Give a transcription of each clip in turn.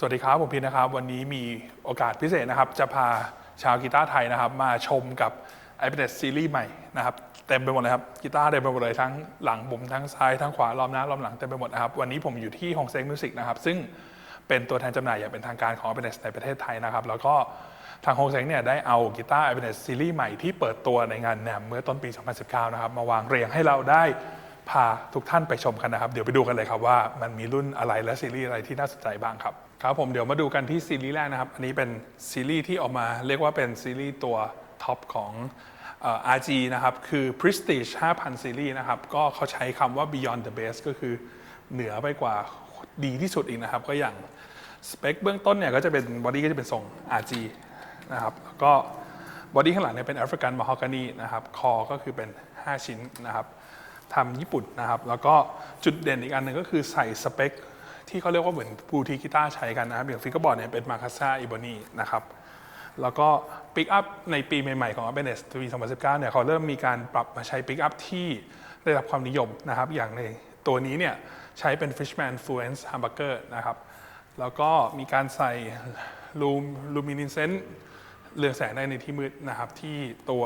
สวัสดีครับ ผมพีนะครับ วันนี้มีโอกาสพิเศษนะครับ จะพาชาวกีตาร์ไทยนะครับ มาชมกับ i p a d ซีรีส์ใหม่นะครับ เต็มไปหมดเลยครับกีตาร์เต็มไปหมดเลยทั้งหลังผมทั้งซ้ายทั้งขวาล้อมหน้าล้อมหลังเต็มไปหมดนะครับ วันนี้ผมอยู่ที่ฮงเซ็งมิวสิกนะครับ ซึ่งเป็นตัวแทนจำหน่ายอย่างเป็นทางการของ i p a d ในประเทศไทยนะครับ แล้วก็ทางฮงเซ็งเนี่ยได้เอากีตาร์ i p a d ซีรีส์ใหม่ที่เปิดตัวในงานแหนมเมื่อต้นปี 2019 นะครับมาวางเรียงให้เราได้ พาทุกท่านไปชมกันนะครับ เดี๋ยวไปดูกันเลยครับว่ามันมีรุ่นอะไรและซีรีส์อะไรที่น่าสนใจบ้างครับครับผมเดี๋ยวมาดูกันที่ซีรีส์แรกนะครับ อันนี้เป็นซีรีส์ที่ออกมาเรียกว่าเป็นซีรีส์ตัวท็อปของ RG นะครับ คือ Prestige 5,000ซีรีส์นะครับ ก็เขาใช้คำว่า Beyond the Best ก็คือเหนือไปกว่าดีที่สุดอีกนะครับ ก็อย่างสเปคเบื้องต้นเนี่ยก็จะเป็นบอดี้ก็จะเป็นทรง RG นะครับแล้วก็บอดี้ข้างหลังเนี่ยเป็น African Mahogany นะครับ คอก็คือเป็น 5 ชิ้นนะครับ ทำญี่ปุ่นนะครับ แล้วก็จุดเด่นอีกอันหนึ่งก็คือใส่สเปค ที่เขาเรียกว่าเหมือนบูทีกีตาร์ใช้กันนะครับอย่างฟิกเกอร์บอร์ดเนี่ยเป็นมาคาซ่าอิโบนีนะครับแล้วก็ปิกอัพในปีใหม่ๆของ a b e n e s ปี 2019 เนี่ยเขาเริ่มมีการปรับมาใช้ปิกอัพที่ได้รับความนิยมนะครับอย่างในตัวนี้เนี่ยใช้เป็น Fishman Fluence Humbucker นะครับแล้วก็มีการใส่ลูมลูมินิเซนต์เรืองแสงได้ในที่มืดนะครับที่ตัว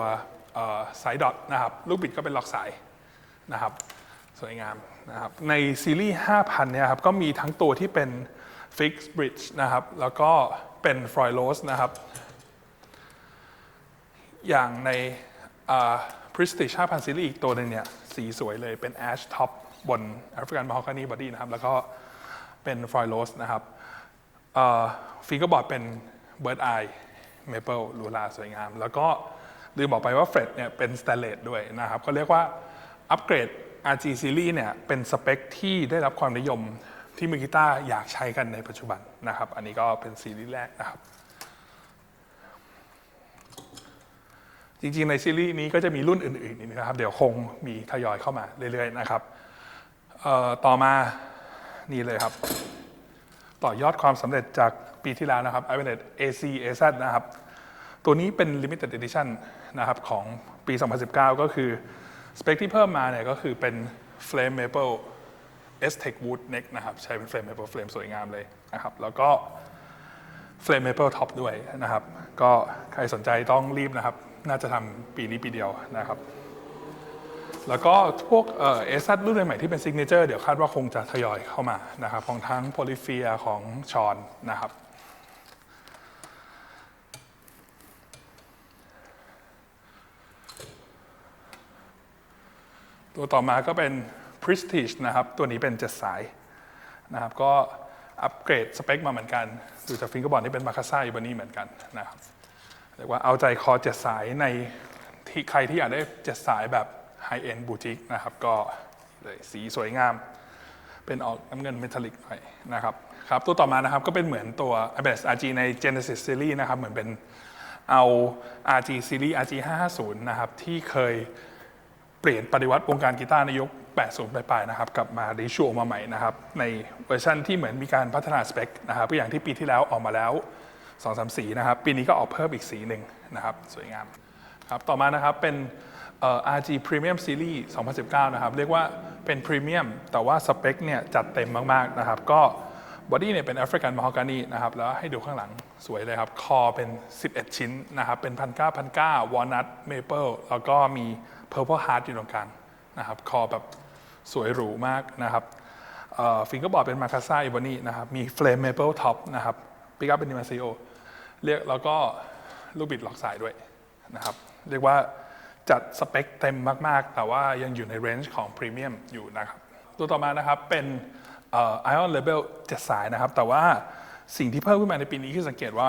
สายดอทนะครับลูกบิดก็เป็นล็อกสาย นะครับสวยงามนะครับในซีรีส์ 5,000 เนี่ยครับก็มีทั้งตัวที่เป็น Fixed Bridge นะครับ แล้วก็เป็น f r o i l o s นะครับ อย่างใน Prestige 5,000 ซีรีส์อีกตัวหนึ่งเนี่ยสีสวยเลยเป็น Ash Top บน African Mahogany Body นะครับ แล้วก็เป็น f r o i l o s นะครับฟิงเกอร์บอร์ดเป็น Bird Eye Maple หรูหราสวยงาม แล้วก็ลืมบอกไปว่าเฟรดเนี่ยเป็น Stainless ด้วยนะครับก็เรียกว่า อัปเกรด RG Series เนี่ยเป็นสเปคที่ได้รับความนิยมที่มือกีตาร์อยากใช้กันในปัจจุบันนะครับ อันนี้ก็เป็นซีรีส์แรกนะครับ จริงๆ ในซีรีส์นี้ก็จะมีรุ่นอื่นๆอีกนะครับ เดี๋ยวคงมีทยอยเข้ามาเรื่อยๆนะครับต่อมานี่เลยครับ ต่อยอดความสำเร็จจากปีที่แล้วนะครับ i b a n e t AC AZ นะครับ ตัวนี้เป็น Limited Edition นะครับของปี 2019 ก็คือ สเปคที่เพิ่มมาเนี่ยก็คือเป็น Flame Maple S Tech Wood Neck นะครับ ใช้เป็น Flame Maple Flame สวยงามเลยนะครับ แล้วก็ Flame Maple Top ด้วยนะครับ ก็ใครสนใจต้องรีบนะครับ น่าจะทำปีนี้ปีเดียวนะครับ แล้วก็พวกเอซัดรุ่นใหม่ที่เป็นซิกเนเจอร์เดี๋ยวคาดว่าคงจะทยอยเข้ามานะครับ ของทั้งโพลิเฟียของชอนนะครับ ตัวต่อมาก็เป็น Prestige นะครับ ตัวนี้เป็น 7 สายนะครับ ก็อัปเกรดสเปคมาเหมือนกัน ดูจากฟิงเกอร์บอร์ดนี่เป็นมาคาซ่าอยู่บนนี้เหมือนกันนะครับ เรียกว่าเอาใจคอ 7 สายในที่ใครที่อยากได้ 7 สายแบบไฮเอ็นบูติกนะครับ ก็เลยสีสวยงาม เป็นออกน้ำเงินเมทัลลิกหน่อยนะครับครับ ตัวต่อมานะครับก็เป็นเหมือนตัว i b e s RG ใน Genesis Series นะครับ เหมือนเป็นเอา RG Series RG 550นะครับ ที่เคย เปลี่ยนปฏิวัติวงการกีตาร์ในยุค 80 ปลายๆนะครับกลับมารีชูออกมาใหม่นะครับในเวอร์ชันที่เหมือนมีการพัฒนาสเปคนะครับอย่างที่ปีที่แล้วออกมาแล้ว2-3สีนะครับปีนี้ก็ออกเพิ่มอีกสีหนึ่งนะครับสวยงามครับต่อมานะครับเป็น RG Premium Series 2019 นะครับเรียกว่าเป็นพรีเมียมแต่ว่าสเปคเนี่ยจัดเต็มมากๆนะครับก็ บอดี้เนี่ยเป็น African Mahogany นะครับแล้วให้ดูข้างหลังสวยเลยครับ คอเป็น 11 ชิ้นนะครับ เป็นพันเก้าพันเก้าวอลนัทเมเปิลแล้วก็มี Purple Heart อยู่ตรงกลางนะครับ คอแบบสวยหรูมากนะครับฟิงเกอร์บอร์ดเป็นมาคาซ่าอิบานีนะครับ มี Flame Maple Top นะครับปิกัพเป็นนิมาซิโอเรียกแล้วก็ลูกบิดล็อกสายด้วยนะครับ เรียกว่าจัดสเปคเต็มมาก ๆ แต่ว่ายังอยู่ในเรนจ์ของพรีเมียมอยู่นะครับ ตัวต่อมานะครับเป็น ไอออนเลเวลเจ็ดสายนะครับ แต่ว่าสิ่งที่เพิ่มขึ้นมาในปีนี้คือสังเกตว่า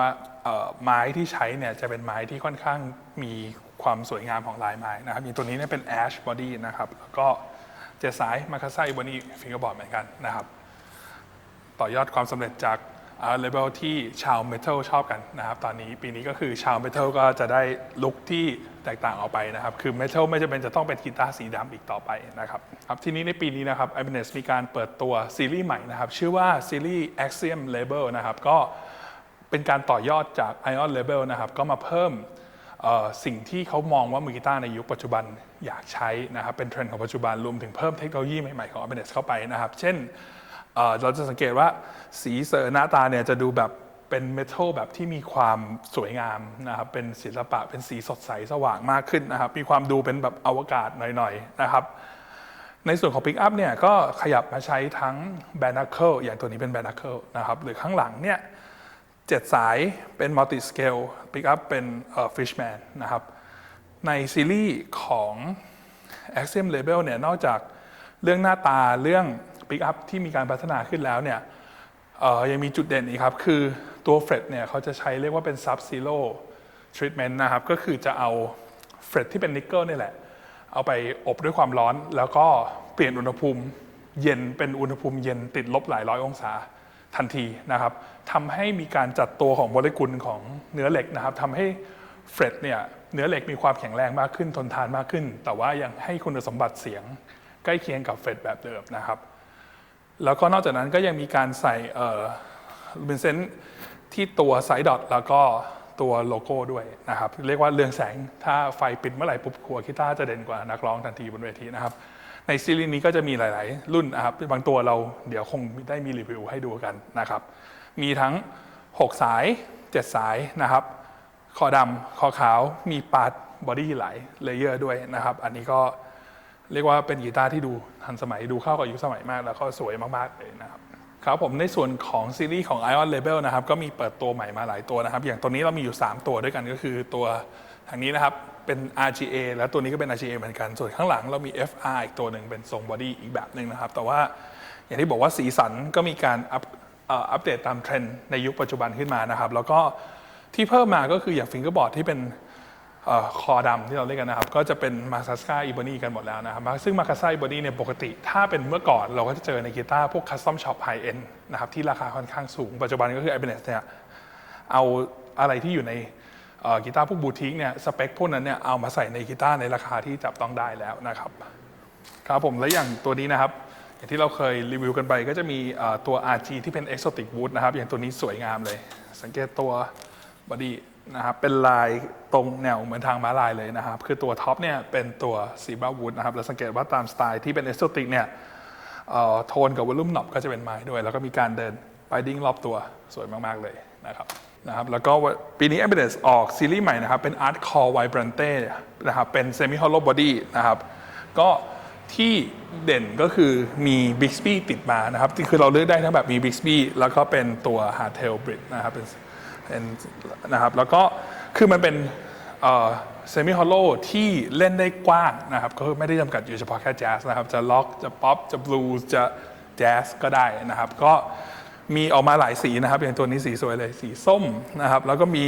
ไม้ที่ใช้เนี่ยจะเป็นไม้ที่ค่อนข้างมีความสวยงามของลายไม้นะครับอย่างตัวนี้เนี่ยเป็นแอชบอดี้นะครับแล้วก็เจ็ดสายมาคาซ่าอิบานีฟิงเกอร์บอร์ดเหมือนกันนะครับ ต่อยอดความสำเร็จจาก เลเวลที่ชาวเมทัลชอบกันนะครับตอนนี้ปีนี้ก็คือชาวเมทัลก็จะได้ลุคที่แตกต่างออกไปนะครับ คือเมทัลไม่จำเป็นจะต้องเป็นกีตาร์สีดำอีกต่อไปนะครับครับทีนี้ในปีนี้นะครับ i b a n e s มีการเปิดตัวซีรีส์ใหม่นะครับ ชื่อว่าซีรีส์ Axiom Label นะครับก็เป็นการต่อยอดจาก Ion Label นะครับก็มาเพิ่มสิ่งที่เขามองว่ามือกีตาร์ในยุคปัจจุบันอยากใช้นะครับเป็นเทรนด์ของปัจจุบันรวมถึงเพิ่มเทคโนโลยีใหม่ๆของ a b e n e s เข้าไปนะครับ เช่น เราจะสังเกตว่าสีเสอหน้าตาเนี่ยจะดูแบบเป็นเมทัลแบบที่มีความสวยงามนะครับ เป็นศิลปะ เป็นสีสดใสสว่างมากขึ้นนะครับ มีความดูเป็นแบบอวกาศหน่อยๆนะครับ ในส่วนของ Pick Up เนี่ยก็ขยับมาใช้ทั้ง b a n a c l e อย่างตัวนี้เป็น b a n a c l e นะครับ หรือข้างหลังเนี่ยเจ็ดสายเป็น Multi Scale Pick Up เป็นเอ่อ Fishman นะครับ ในซีรีส์ของ Axiom Label เนี่ยนอกจากเรื่องหน้าตาเรื่อง Pick Up ที่มีการพัฒนาขึ้นแล้วเนี่ยยังมีจุดเด่นอีกครับ คือตัวเฟรดเนี่ยเขาจะใช้เรียกว่าเป็น Sub Zero Treatment นะครับ ก็คือจะเอาเฟรดที่เป็นนิกเกิลนี่แหละ เอาไปอบด้วยความร้อน แล้วก็เปลี่ยนอุณหภูมิเย็นเป็นอุณหภูมิเย็นติดลบหลายร้อยองศาทันทีนะครับทำให้มีการจัดตัวของโมเลกุลของเนื้อเหล็กนะครับทำให้เฟรดเนี่ยเนื้อเหล็กมีความแข็งแรงมากขึ้นทนทานมากขึ้น แต่ว่ายังให้คุณสมบัติเสียงใกล้เคียงกับเฟรดแบบเดิมนะครับ แล้วก็นอกจากนั้นก็ยังมีการใส่ลูมินเซนที่ตัวไซด์ดอทแล้วก็ตัวโลโก้ด้วยนะครับ เรียกว่าเรืองแสงถ้าไฟปิดเมื่อไหร่ปุ๊บหัวกีตาร์จะเด่นกว่านักร้องทันทีบนเวทีนะครับ ในซีรีส์นี้ก็จะมีหลาย ๆ รุ่นนะครับบางตัวเราเดี๋ยวคงได้มีรีวิวให้ดูกันนะครับ มีทั้ง 6 สาย 7 สายนะครับคอดำคอขาวมีปาร์ตบอดี้หลายเลเยอร์ด้วยนะครับ อันนี้ก็ เรียกว่าเป็นกีตาร์ที่ดูทันสมัยดูเข้ากับยุคสมัยมาก แล้วก็สวยมากๆเลยนะครับครับผมในส่วนของซีรีส์ของ Ion Label นะครับก็มีเปิดตัวใหม่มาหลายตัวนะครับ อย่างตัวนี้เรามีอยู่ 3 ตัวด้วยกันก็คือตัวทางนี้นะครับเป็น RGA แล้วตัวนี้ก็เป็น RGA เหมือนกัน ส่วนข้างหลังเรามี FR อีกตัวหนึ่งเป็นทรงบอดี้อีกแบบหนึ่งนะครับ แต่ว่าอย่างที่บอกว่าสีสันก็มีการอัพเอ่ออัปเดตตามเทรนด์ในยุคปัจจุบันขึ้นมานะครับ แล้วก็ที่เพิ่มมาก็คืออย่างฟิงเกอร์บอร์ดที่เป็น คอดำที่เราเรียกกันนะครับ ก็จะเป็นมาซาสกาอีโบนีกันหมดแล้วนะครับ ซึ่งมาคาซาอีโบนีเนี่ยปกติ ถ้าเป็นเมื่อก่อนเราก็จะเจอในกีตาร์พวกคัสตอมช็อปไฮเอ็นนะครับที่ราคาค่อนข้างสูง ปัจจุบันก็คือไอเบเนสเนี่ยเอาอะไรที่อยู่ในกีตาร์พวกบูติกเนี่ยสเปคพวกนั้นเนี่ยเอามาใส่ในกีตาร์ในราคาที่จับต้องได้แล้วนะครับครับผมและอย่างตัวนี้นะครับ อย่างที่เราเคยรีวิวกันไปก็จะมีเอ่อตัว RG ที่เป็น Exotic Wood นะครับ อย่างตัวนี้สวยงามเลย สังเกตตัวบอดี้ นะครับเป็นลายตรงแนวเหมือนทางม้าลายเลยนะครับ คือตัวท็อปเนี่ยเป็นตัวซีบ a วูดนะครับแล้วสังเกตว่าตามสไตล์ที่เป็น Exotic เนี่ยโทนกับวอลลุ่มหนอบก็จะเป็นไม้ด้วย แล้วก็มีการเดินไปดิ้งรอบตัวสวยมาก ๆ เลยนะครับนะครับแล้วก็ปีนี้ a m b i d e n c e ออกซีรีส์ใหม่นะครับ เป็น Art Core Vibrante นะครับเป็น Semi Hollow Body นะครับก็ที่เด่นก็คือมี Bixby ติดมานะครับ ที่คือเราเลือกได้ทั้งแบบมี Bixby แล้วก็เป็นตัว Hardtail Bridge นะครับเป็น นนะครับแล้วก็คือมันเป็นเซมิฮอลโลที่เล่นได้กว้างนะครับก็คือไม่ได้จำกัดอยู่เฉพาะแค่แจ๊สนะครับจะล็อกจะป๊อปจะบลูส์จะแจ๊สก็ได้นะครับ ก็มีออกมาหลายสีนะครับ อย่างตัวนี้สีสวยเลยสีส้มนะครับ แล้วก็มี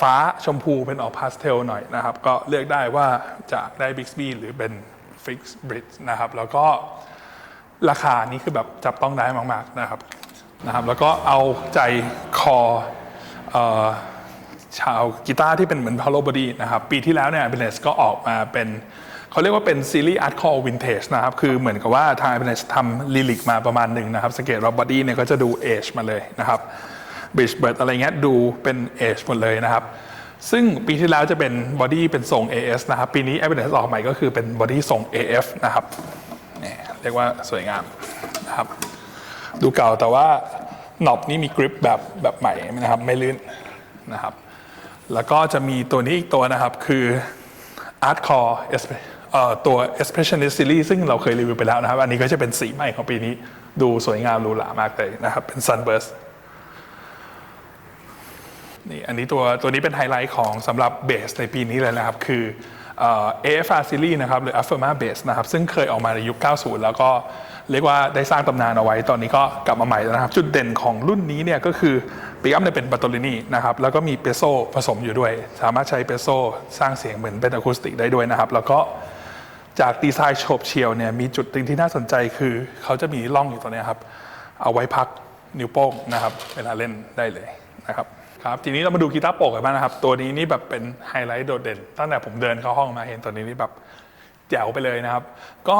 ฟ้าชมพูเป็นออกพาสเทลหน่อยนะครับ ก็เลือกได้ว่าจะได้ Bixby หรือเป็น Fix Bridge นะครับ แล้วก็ราคานี้คือแบบจับต้องได้มาก ๆ นะครับ นะครับแล้วก็เอาใจคออชาวกีตาร์ที่เป็นเหมือน Hollow Body นะครับปีที่แล้วเนี่ย a b i n e s ก็ออกมาเป็นเขาเรียกว่าเป็นซีรีส์ Art Core Vintage นะครับคือเหมือนกับว่าทาง a b i n e s ทำลิลิกมาประมาณหนึ่งนะครับสังเกตว่า Body เนี่ยก็จะดู Age มาเลยนะครับบริดจ์เบิร์ดอะไรเงี้ยดูเป็นเอชหมดเลยนะครับซึ่งปีที่แล้วจะเป็นบอดี้เป็นทรง AS นะครับปีนี้ Evidence ออกใหม่ก็คือเป็นบอดี้ทรง AF นะครับนี่เรียกว่าสวยงามนะครับ ดูเก่าแต่ว่าหนอบนี่มีกริปแบบแบบใหม่นะครับไม่ลื่นนะครับ แล้วก็จะมีตัวนี้อีกตัวนะครับคือ Art Core เอ่อตัว Expressionist Series ซึ่งเราเคยรีวิวไปแล้วนะครับ อันนี้ก็จะเป็นสีใหม่ของปีนี้ ดูสวยงามหรูหรามากเลยนะครับ เป็น Sunburst นี่อันนี้ตัวตัวนี้เป็นไฮไลท์ของสำหรับเบสในปีนี้เลยนะครับ คือเอ่อ AFR Series นะครับ หรือ Affirma Bass นะครับ ซึ่งเคยออกมาในยุค 90 แล้วก็ เรียกว่าได้สร้างตำนานเอาไว้ ตอนนี้ก็กลับมาใหม่แล้วนะครับ จุดเด่นของรุ่นนี้เนี่ยก็คือปีอัพเนี่ยเป็นบัตโตลินีนะครับแล้วก็มีเปโซผสมอยู่ด้วย สามารถใช้เปโซสร้างเสียงเหมือนเป็นอะคูสติกได้ด้วยนะครับ แล้วก็จากดีไซน์โฉบเฉี่ยวเนี่ยมีจุดหนึ่งที่น่าสนใจคือ เขาจะมีร่องอยู่ตรงนี้ครับ เอาไว้พักนิ้วโป้งนะครับเวลาเล่นได้เลยนะครับครับทีนี้เรามาดูกีตาร์โปร่งกันบ้างนะครับ ตัวนี้นี่แบบเป็นไฮไลท์โดดเด่น ตั้งแต่ผมเดินเข้าห้องมาเห็นตัวนี้นี่แบบ แจ๋วไปเลยนะครับ ก็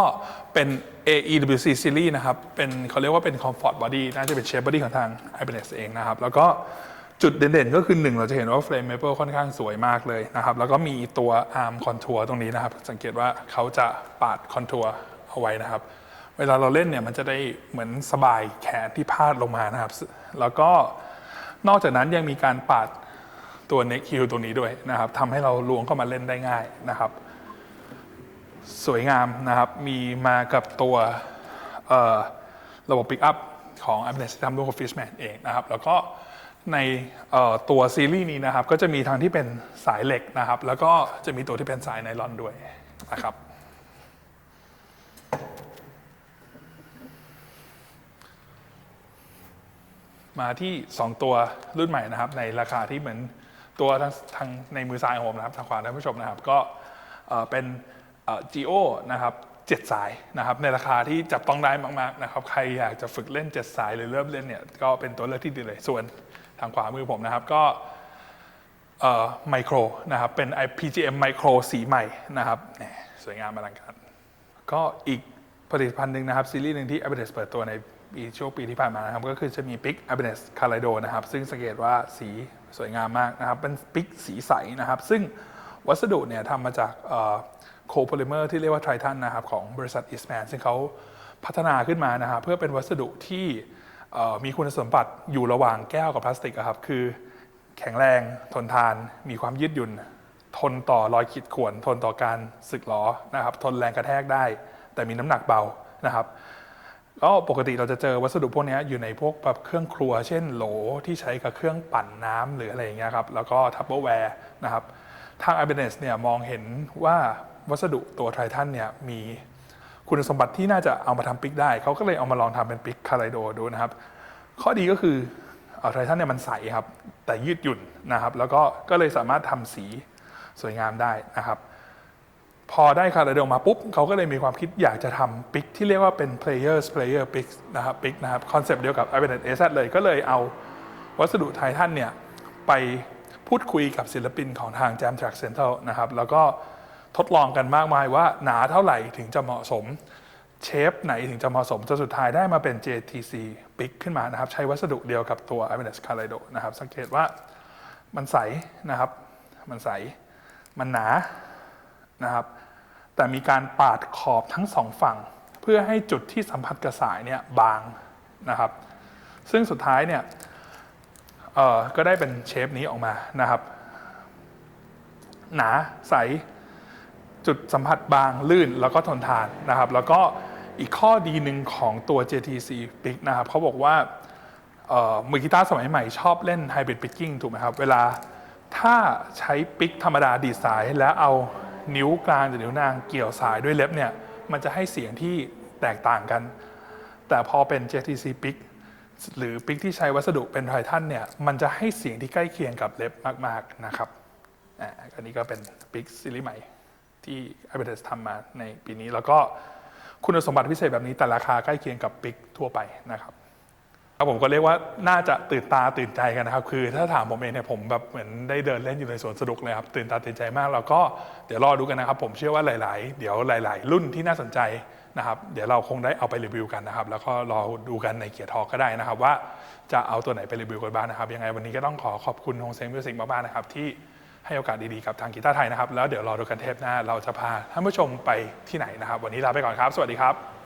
เป็น AEWC Series นะครับ เป็นเขาเรียกว่าเป็น Comfort Body น่าจะเป็น Shape Body ของทาง Ibanez เองนะครับ แล้วก็จุดเด่นๆ ก็คือหนึ่งเราจะเห็นว่าเฟรม Maple ค่อนข้างสวยมากเลยนะครับ แล้วก็มีตัว Arm Contour ตรงนี้นะครับ สังเกตว่าเขาจะปาดคอนทัวร์เอาไว้นะครับ เวลาเราเล่นเนี่ยมันจะได้เหมือนสบายแขนที่พาดลงมานะครับ แล้วก็นอกจากนั้นยังมีการปาดตัว neck heel ตัวนี้ด้วยนะครับทำให้เราล้วงเข้ามาเล่นได้ง่ายนะครับ สวยงามนะครับ มีมากับตัวระบบ Pick Up ของ a b n e s ที่ทำร่วมกับ Fishman เองนะครับ แล้วก็ในตัวซีรีส์นี้นะครับ ก็จะมีทางที่เป็นสายเหล็กนะครับ แล้วก็จะมีตัวที่เป็นสายไนลอนด้วยนะครับมาที่ 2 ตัวรุ่นใหม่นะครับ ในราคาที่เหมือนตัวทางทางในมือซ้ายของผมนะครับทางขวาท่านผู้ชมนะครับ ก็เป็น เอ่อนะครับเจ็ดสายนะครับในราคาที่จับต้องได้มากๆนะครับใครอยากจะฝึกเล่น7สายหรือเริ่มเล่นเนี่ยก็เป็นตัวเลือกที่ดีเลยส่วนทางขวามือผมนะครับก็ไมโครนะครับเป็น PGM Micro สีใหม่นะครับสวยงามอลังการก็อีกผลิตภัณฑ์หนึ่งนะครับ ซีรีส์หนึ่งที่ a b i n e s เปิดตัวในปีช่วงปีที่ผ่านมานะครับ ก็คือจะมี Big a b i n e s c a l i d o นะครับ ซึ่งสังเกตว่าสีสวยงามมากนะครับ เป็นปิกสีใสนะครับ ซึ่งวัสดุเนี่ยทำมาจาก โคโพลิเมอร์ที่เรียกว่าไททันนะครับของบริษัท Eastman ซึ่งเขาพัฒนาขึ้นมานะครับเพื่อเป็นวัสดุที่มีคุณสมบัติอยู่ระหว่างแก้วกับพลาสติกครับคือแข็งแรงทนทาน มีความยืดหยุ่น ทนต่อรอยขีดข่วน ทนต่อการสึกหรอนะครับทนแรงกระแทกได้ แต่มีน้ำหนักเบานะครับก็ปกติเราจะเจอวัสดุพวกนี้อยู่ในพวกแบบเครื่องครัว เช่นโหลที่ใช้กับเครื่องปั่นน้ำหรืออะไรอย่างเงี้ยครับแล้วก็ทัพเปอร์แวร์นะครับทาง a b i n e s เนี่ยมองเห็นว่า วัสดุตัวไททันเนี่ยมีคุณสมบัติที่น่าจะเอามาทำปิกได้ เขาก็เลยเอามาลองทำเป็นปิกคาไลโดดูนะครับ ข้อดีก็คือไททันเนี่ยมันใสครับ แต่ยืดหยุ่นนะครับ แล้วก็ก็เลยสามารถทำสีสวยงามได้นะครับ พอได้คาราเดลมาปุ๊บเขาก็เลยมีความคิดอยากจะทำปิกที่เรียกว่าเป็น players player pick นะครับปิกนะครับคอนเซปต์เดียวกับ i b a n e t AZ เลยก็เลยเอาวัสดุไททันเนี่ยไปพูดคุยกับศิลปินของทาง Jam Track Central นะครับ แล้วก็ ทดลองกันมากมายว่าหนาเท่าไหร่ถึงจะเหมาะสม เชฟไหนถึงจะเหมาะสมจนสุดท้ายได้มาเป็น JTC ปิกขึ้นมานะครับ ใช้วัสดุเดียวกับตัว i b a n e t Kaleido นะครับ สังเกตว่ามันใสนะครับ มันใส มันหนานะครับ แต่มีการปาดขอบทั้งสองฝั่ง เพื่อให้จุดที่สัมผัสกับสายเนี่ยบางนะครับ ซึ่งสุดท้ายเนี่ยก็ได้เป็นเชฟนี้ออกมานะครับ หนาใส จุดสัมผัสบางลื่นแล้วก็ทนทานนะครับ แล้วก็อีกข้อดีหนึ่งของตัว JTC Pick นะครับเขาบอกว่ามือกีตาร์สมัยใหม่ชอบเล่น Hybrid Picking ถูกไหมครับ เวลาถ้าใช้ปิกธรรมดาดีดสาย แล้วเอานิ้วกลางหรือนิ้วนางเกี่ยวสายด้วยเล็บเนี่ยมันจะให้เสียงที่แตกต่างกัน แต่พอเป็น JTC Pick หรือปิกที่ใช้วัสดุเป็นไททันเนี่ยมันจะให้เสียงที่ใกล้เคียงกับเล็บมาก ๆ นะครับอันนี้ก็เป็นปิกซีรีส์ใหม่ ที่ a b i t e s ทำมาในปีนี้ แล้วก็คุณสมบัติพิเศษแบบนี้แต่ราคาใกล้เคียงกับปิกทั่วไปนะครับครับผมก็เรียกว่าน่าจะตื่นตาตื่นใจกันนะครับ คือถ้าถามผมเองเนี่ยผมแบบเหมือนได้เดินเล่นอยู่ในสวนสนุกเลยครับ ตื่นตาตื่นใจมาก แล้วก็เดี๋ยวรอดูกันนะครับ ผมเชื่อว่าหลาย ๆ เดี๋ยวหลาย ๆ รุ่นที่น่าสนใจนะครับ เดี๋ยวเราคงได้เอาไปรีวิวกันนะครับ แล้วก็รอดูกันในเกียร์ทอก็ได้นะครับ ว่าจะเอาตัวไหนไปรีวิวกันบ้างนะครับ ยังไงวันนี้ก็ต้องขอขอบคุณฮงเซ็งมิวสิกมากๆนะครับที่ ให้โอกาสดีๆกับทางกีตาร์ไทยนะครับ แล้วเดี๋ยวรอดูกันเทปหน้า เราจะพาท่านผู้ชมไปที่ไหนนะครับ วันนี้ลาไปก่อนครับ สวัสดีครับ